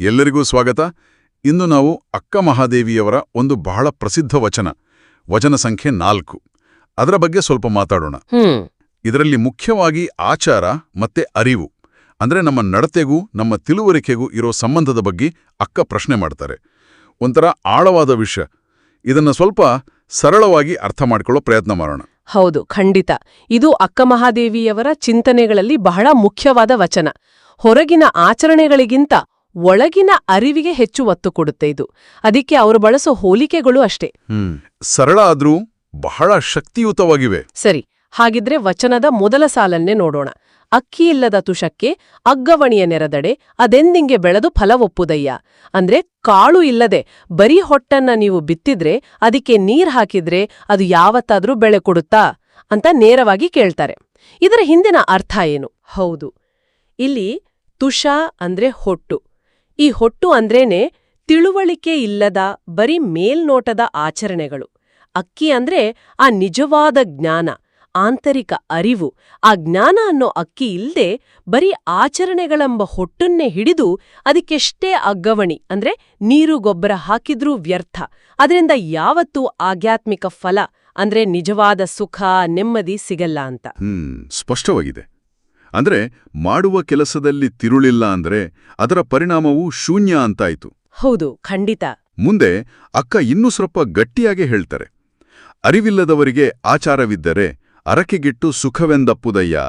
ಎಲ್ಲರಿಗೂ ಸ್ವಾಗತ. ಇಂದು ನಾವು ಅಕ್ಕ ಮಹಾದೇವಿಯವರ ಒಂದು ಬಹಳ ಪ್ರಸಿದ್ಧ ವಚನ ವಚನ ಸಂಖ್ಯೆ ನಾಲ್ಕು. ಅದರ ಬಗ್ಗೆ ಸ್ವಲ್ಪ ಮಾತಾಡೋಣ. ಇದರಲ್ಲಿ ಮುಖ್ಯವಾಗಿ ಆಚಾರ ಮತ್ತೆ ಅರಿವು ಅಂದ್ರೆ ನಮ್ಮ ನಡತೆಗೂ ನಮ್ಮ ತಿಳುವರಿಕೆಗೂ ಇರೋ ಸಂಬಂಧದ ಬಗ್ಗೆ ಅಕ್ಕ ಪ್ರಶ್ನೆ ಮಾಡ್ತಾರೆ. ಒಂಥರ ಆಳವಾದ ವಿಷಯ. ಇದನ್ನ ಸ್ವಲ್ಪ ಸರಳವಾಗಿ ಅರ್ಥ ಮಾಡಿಕೊಳ್ಳೋ ಪ್ರಯತ್ನ ಮಾಡೋಣ. ಹೌದು ಖಂಡಿತ. ಇದು ಅಕ್ಕ ಮಹಾದೇವಿಯವರ ಚಿಂತನೆಗಳಲ್ಲಿ ಬಹಳ ಮುಖ್ಯವಾದ ವಚನ. ಹೊರಗಿನ ಆಚರಣೆಗಳಿಗಿಂತ ಒಳಗಿನ ಅರಿವಿಗೆ ಹೆಚ್ಚು ಒತ್ತು ಕೊಡುತ್ತೆ ಇದು. ಅದಕ್ಕೆ ಅವರು ಬಳಸೋ ಹೋಲಿಕೆಗಳು ಅಷ್ಟೇ. ಸರಳ ಆದ್ರೂ ಬಹಳ ಶಕ್ತಿಯುತವಾಗಿವೆ. ಸರಿ ಹಾಗಿದ್ರೆ ವಚನದ ಮೊದಲ ಸಾಲನ್ನೇ ನೋಡೋಣ. ಅಕ್ಕಿ ಇಲ್ಲದ ತುಷಕ್ಕೆ ಅಗ್ಗವಣಿಯ ನೆರೆದಡೆ ಅದೆಂದಿಂಗೆ ಬೆಳೆದು ಫಲವೊಪ್ಪುದಯ್ಯ ಅಂದ್ರೆ ಕಾಳು ಇಲ್ಲದೆ ಬರೀ ಹೊಟ್ಟನ್ನ ನೀವು ಬಿತ್ತಿದ್ರೆ ಅದಕ್ಕೆ ನೀರ್ ಹಾಕಿದ್ರೆ ಅದು ಯಾವತ್ತಾದ್ರೂ ಬೆಳೆ ಕೊಡುತ್ತಾ? ಅಂತ ನೇರವಾಗಿ ಕೇಳ್ತಾರೆ. ಇದರ ಹಿಂದಿನ ಅರ್ಥ ಏನು? ಹೌದು. ಇಲ್ಲಿ ತುಷ ಅಂದ್ರೆ ಹೊಟ್ಟು. ಈ ಹೊಟ್ಟು ಅಂದ್ರೇನೆ ತಿಳುವಳಿಕೆ ಇಲ್ಲದ ಬರೀ ಮೇಲ್ನೋಟದ ಆಚರಣೆಗಳು. ಅಕ್ಕಿ ಅಂದ್ರೆ ಆ ನಿಜವಾದ ಜ್ಞಾನ, ಆಂತರಿಕ ಅರಿವು. ಆ ಜ್ಞಾನ ಅನ್ನೋ ಅಕ್ಕಿ ಇಲ್ದೆ ಬರೀ ಆಚರಣೆಗಳೆಂಬ ಹೊಟ್ಟನ್ನೇ ಹಿಡಿದು ಅದಕ್ಕೆಷ್ಟೇ ಅಗ್ಗವಣಿ, ಅಂದ್ರೆ ನೀರು ಗೊಬ್ಬರ ಹಾಕಿದ್ರೂ ವ್ಯರ್ಥ. ಅದರಿಂದ ಯಾವತ್ತೂ ಆಧ್ಯಾತ್ಮಿಕ ಫಲ, ಅಂದ್ರೆ ನಿಜವಾದ ಸುಖ, ನೆಮ್ಮದಿ ಸಿಗಲ್ಲ ಅಂತ. ಸ್ಪಷ್ಟವಾಗಿದೆ. ಅಂದ್ರೆ ಮಾಡುವ ಕೆಲಸದಲ್ಲಿ ತಿರುಳಿಲ್ಲ ಅಂದ್ರೆ ಅದರ ಪರಿಣಾಮವು ಶೂನ್ಯ ಅಂತಾಯ್ತು. ಹೌದು ಖಂಡಿತ. ಮುಂದೆ ಅಕ್ಕ ಇನ್ನೂ ಸ್ವಲ್ಪ ಗಟ್ಟಿಯಾಗೆ ಹೇಳ್ತಾರೆ. ಅರಿವಿಲ್ಲದವರಿಗೆ ಆಚಾರವಿದ್ದರೆ ಅರಕೆಗಿಟ್ಟು ಸುಖವೆಂದಪ್ಪುದಯ್ಯ.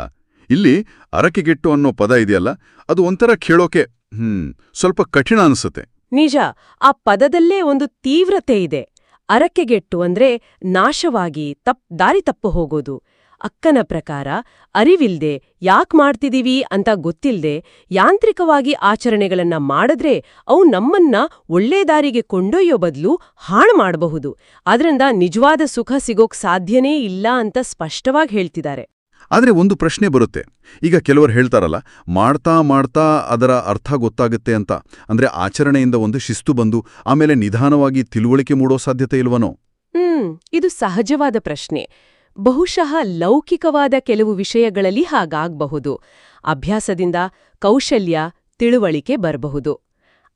ಇಲ್ಲಿ ಅರಕೆಗಿಟ್ಟು ಅನ್ನೋ ಪದ ಇದೆಯಲ್ಲ ಅದು ಒಂಥರ ಕೇಳೋಕೆ ಹ್ಮ್ ಸ್ವಲ್ಪ ಕಠಿಣ ಅನಿಸುತ್ತೆ. ನಿಜ ಆ ಪದದಲ್ಲೇ ಒಂದು ತೀವ್ರತೆ ಇದೆ. ಅರಕೆಗೆಟ್ಟು ಅಂದ್ರೆ ನಾಶವಾಗಿ ತಪ್ ದಾರಿ ತಪ್ಪು ಹೋಗೋದು. ಅಕ್ಕನ ಪ್ರಕಾರ ಅರಿವಿಲ್ದೆ ಯಾಕ್ ಮಾಡ್ತಿದೀವಿ ಅಂತ ಗೊತ್ತಿಲ್ದೆ ಯಾಂತ್ರಿಕವಾಗಿ ಆಚರಣೆಗಳನ್ನ ಮಾಡಿದ್ರೆ ಅವು ನಮ್ಮನ್ನ ಒಳ್ಳೆ ದಾರಿಗೆ ಕೊಂಡೊಯ್ಯೋ ಬದಲು ಹಾಳು ಮಾಡಬಹುದು. ಅದರಿಂದ ನಿಜವಾದ ಸುಖ ಸಿಗೋಕ್ ಸಾಧ್ಯನೇ ಇಲ್ಲ ಅಂತ ಸ್ಪಷ್ಟವಾಗಿ ಹೇಳ್ತಿದ್ದಾರೆ. ಆದರೆ ಒಂದು ಪ್ರಶ್ನೆ ಬರುತ್ತೆ. ಈಗ ಕೆಲವರು ಹೇಳ್ತಾರಲ್ಲ ಮಾಡ್ತಾ ಮಾಡ್ತಾ ಅದರ ಅರ್ಥ ಗೊತ್ತಾಗುತ್ತೆ ಅಂತ. ಅಂದ್ರೆ ಆಚರಣೆಯಿಂದ ಒಂದು ಶಿಸ್ತು ಬಂದು ಆಮೇಲೆ ನಿಧಾನವಾಗಿ ತಿಳುವಳಿಕೆ ಮೂಡೋ ಸಾಧ್ಯತೆ ಇಲ್ವನೋ? ಹ್ಮ್ ಇದು ಸಹಜವಾದ ಪ್ರಶ್ನೆ. ಬಹುಶಃ ಲೌಕಿಕವಾದ ಕೆಲವು ವಿಷಯಗಳಲ್ಲಿ ಹಾಗಾಗಬಹುದು. ಅಭ್ಯಾಸದಿಂದ ಕೌಶಲ್ಯ, ತಿಳುವಳಿಕೆ ಬರಬಹುದು.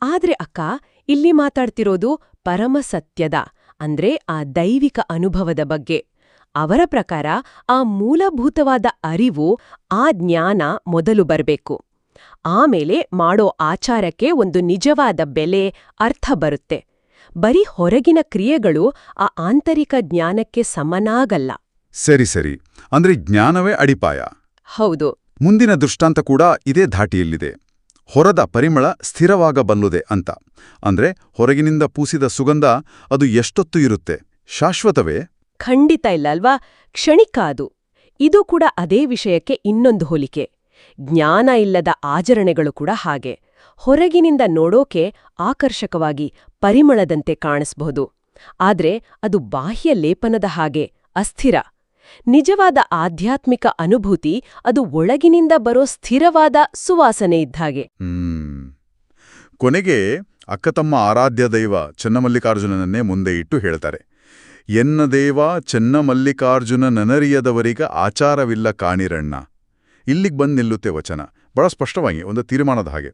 ಆದ್ರೆ ಅಕ್ಕ, ಇಲ್ಲಿ ಮಾತಾಡ್ತಿರೋದು ಪರಮ ಸತ್ಯದ, ಅಂದ್ರೆ ಆ ದೈವಿಕ ಅನುಭವದ ಬಗ್ಗೆ. ಅವರ ಪ್ರಕಾರ ಆ ಮೂಲಭೂತವಾದ ಅರಿವು, ಆ ಜ್ಞಾನ ಮೊದಲು ಬರಬೇಕು. ಆಮೇಲೆ ಮಾಡೋ ಆಚಾರಕ್ಕೆ ಒಂದು ನಿಜವಾದ ಬೆಲೆ, ಅರ್ಥ ಬರುತ್ತೆ. ಬರೀ ಹೊರಗಿನ ಕ್ರಿಯೆಗಳು ಆ ಆಂತರಿಕ ಜ್ಞಾನಕ್ಕೆ ಸಮನಾಗಲ್ಲ. ಸರಿ ಸರಿ. ಅಂದ್ರೆ ಜ್ಞಾನವೇ ಅಡಿಪಾಯ. ಹೌದು. ಮುಂದಿನ ದೃಷ್ಟಾಂತ ಕೂಡ ಇದೇ ಧಾಟಿಯಲ್ಲಿದೆ. ಹೊರದ ಪರಿಮಳ ಸ್ಥಿರವಾಗಬಲ್ಲುದೆ ಅಂತ. ಅಂದ್ರೆ ಹೊರಗಿನಿಂದ ಪೂಸಿದ ಸುಗಂಧ ಅದು ಎಷ್ಟೊತ್ತು ಇರುತ್ತೆ? ಶಾಶ್ವತವೇ? ಖಂಡಿತ ಇಲ್ಲ ಅಲ್ವಾ? ಕ್ಷಣಿಕ ಅದು. ಇದು ಕೂಡ ಅದೇ ವಿಷಯಕ್ಕೆ ಇನ್ನೊಂದು ಹೋಲಿಕೆ. ಜ್ಞಾನ ಇಲ್ಲದ ಆಚರಣೆಗಳು ಕೂಡ ಹಾಗೆ. ಹೊರಗಿನಿಂದ ನೋಡೋಕೆ ಆಕರ್ಷಕವಾಗಿ ಪರಿಮಳದಂತೆ ಕಾಣಿಸಬಹುದು. ಆದ್ರೆ ಅದು ಬಾಹ್ಯ ಲೇಪನದ ಹಾಗೆ ಅಸ್ಥಿರ. ನಿಜವಾದ ಆಧ್ಯಾತ್ಮಿಕ ಅನುಭೂತಿ ಅದು ಒಳಗಿನಿಂದ ಬರೋ ಸ್ಥಿರವಾದ ಸುವಾಸನೆ ಇದ್ದಾಗೆ ಕೊನೆಗೆ ಅಕ್ಕ ತಮ್ಮ ಆರಾಧ್ಯ ದೈವ ಚನ್ನಮಲ್ಲಿಕಾರ್ಜುನನನ್ನೇ ಮುಂದೆ ಇಟ್ಟು ಹೇಳ್ತಾರೆ. ಎನ್ನ ದೇವ ಚನ್ನಮಲ್ಲಿಕಾರ್ಜುನ ನನರಿಯದವರಿಗ ಆಚಾರವಿಲ್ಲ ಕಾಣಿರಣ್ಣ. ಇಲ್ಲಿಗೆ ಬಂದು ನಿಲ್ಲುತ್ತೆ ವಚನ. ಬಹಳ ಸ್ಪಷ್ಟವಾಗಿ ಒಂದು ತೀರ್ಮಾನದ ಹಾಗೆ.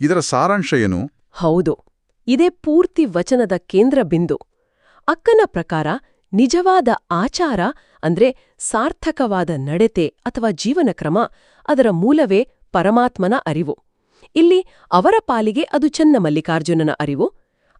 ಇದರ ಸಾರಾಂಶ ಏನು? ಹೌದು. ಇದೇ ಪೂರ್ತಿ ವಚನದ ಕೇಂದ್ರ ಬಿಂದು. ಅಕ್ಕನ ಪ್ರಕಾರ ನಿಜವಾದ ಆಚಾರ ಅಂದ್ರೆ ಸಾರ್ಥಕವಾದ ನಡತೆ ಅಥವಾ ಜೀವನ ಕ್ರಮ ಅದರ ಮೂಲವೇ ಪರಮಾತ್ಮನ ಅರಿವು. ಇಲ್ಲಿ ಅವರ ಪಾಲಿಗೆ ಅದು ಚೆನ್ನಮಲ್ಲಿಕಾರ್ಜುನನ ಅರಿವು.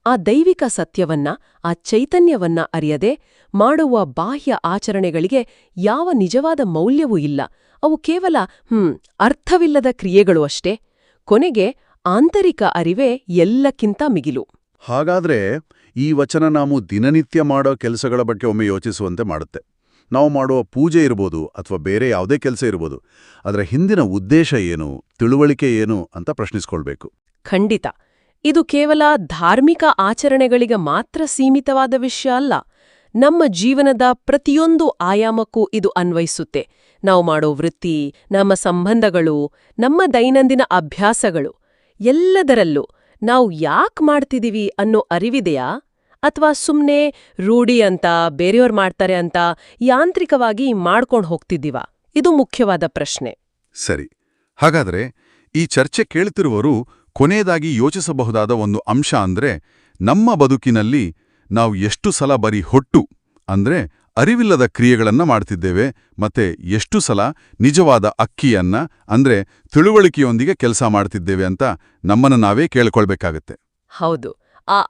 ಆ ದೈವಿಕ ಸತ್ಯವನ್ನ, ಆ ಚೈತನ್ಯವನ್ನ ಅರಿಯದೆ ಮಾಡುವ ಬಾಹ್ಯ ಆಚರಣೆಗಳಿಗೆ ಯಾವ ನಿಜವಾದ ಮೌಲ್ಯವೂ ಇಲ್ಲ. ಅವು ಕೇವಲ, ಹ್ಮ್, ಅರ್ಥವಿಲ್ಲದ ಕ್ರಿಯೆಗಳು ಅಷ್ಟೇ. ಕೊನೆಗೆ ಆಂತರಿಕ ಅರಿವೇ ಎಲ್ಲಕ್ಕಿಂತ ಮಿಗಿಲು. ಹಾಗಾದ್ರೆ ಈ ವಚನ ನಾವು ದಿನನಿತ್ಯ ಮಾಡೋ ಕೆಲಸಗಳ ಬಗ್ಗೆ ಒಮ್ಮೆ ಯೋಚಿಸುವಂತೆ ಮಾಡುತ್ತೆ. ನಾವು ಮಾಡುವ ಪೂಜೆ ಇರ್ಬೋದು ಅಥವಾ ಬೇರೆ ಯಾವುದೇ ಕೆಲಸ ಇರ್ಬೋದು, ಅದರ ಹಿಂದಿನ ಉದ್ದೇಶ ಏನು, ತಿಳುವಳಿಕೆ ಏನು ಅಂತ ಪ್ರಶ್ನಿಸ್ಕೊಳ್ಬೇಕು. ಖಂಡಿತ. ಇದು ಕೇವಲ ಧಾರ್ಮಿಕ ಆಚರಣೆಗಳಿಗೆ ಮಾತ್ರ ಸೀಮಿತವಾದ ವಿಷಯ ಅಲ್ಲ. ನಮ್ಮ ಜೀವನದ ಪ್ರತಿಯೊಂದು ಆಯಾಮಕ್ಕೂ ಇದು ಅನ್ವಯಿಸುತ್ತೆ. ನಾವು ಮಾಡೋ ವೃತ್ತಿ, ನಮ್ಮ ಸಂಬಂಧಗಳು, ನಮ್ಮ ದೈನಂದಿನ ಅಭ್ಯಾಸಗಳು, ಎಲ್ಲದರಲ್ಲೂ ನಾವು ಯಾಕ್ ಮಾಡ್ತಿದೀವಿ ಅನ್ನೋ ಅರಿವಿದೆಯಾ? ಅಥವಾ ಸುಮ್ಮನೆ ರೂಢಿ ಅಂತ ಬೇರೆಯವ್ರು ಮಾಡ್ತಾರೆ ಅಂತ ಯಾಂತ್ರಿಕವಾಗಿ ಮಾಡ್ಕೊಂಡು ಹೋಗ್ತಿದ್ದೀವಾ? ಇದು ಮುಖ್ಯವಾದ ಪ್ರಶ್ನೆ. ಸರಿ. ಹಾಗಾದ್ರೆ ಈ ಚರ್ಚೆ ಕೇಳ್ತಿರುವವರು ಕೊನೆಯದಾಗಿ ಯೋಚಿಸಬಹುದಾದ ಒಂದು ಅಂಶ ಅಂದ್ರೆ ನಮ್ಮ ಬದುಕಿನಲ್ಲಿ ನಾವು ಎಷ್ಟು ಸಲ ಬರೀ ಹೊಟ್ಟು ಅಂದ್ರೆ ಅರಿವಿಲ್ಲದ ಕ್ರಿಯೆಗಳನ್ನು ಮಾಡ್ತಿದ್ದೇವೆ ಮತ್ತೆ ಎಷ್ಟು ಸಲ ನಿಜವಾದ ಅಕ್ಕಿಯನ್ನ ಅಂದ್ರೆ ತಿಳುವಳಿಕೆಯೊಂದಿಗೆ ಕೆಲಸ ಮಾಡ್ತಿದ್ದೇವೆ ಅಂತ ನಮ್ಮನ್ನ ನಾವೇ ಕೇಳ್ಕೊಳ್ಬೇಕಾಗತ್ತೆ. ಹೌದು. ಆ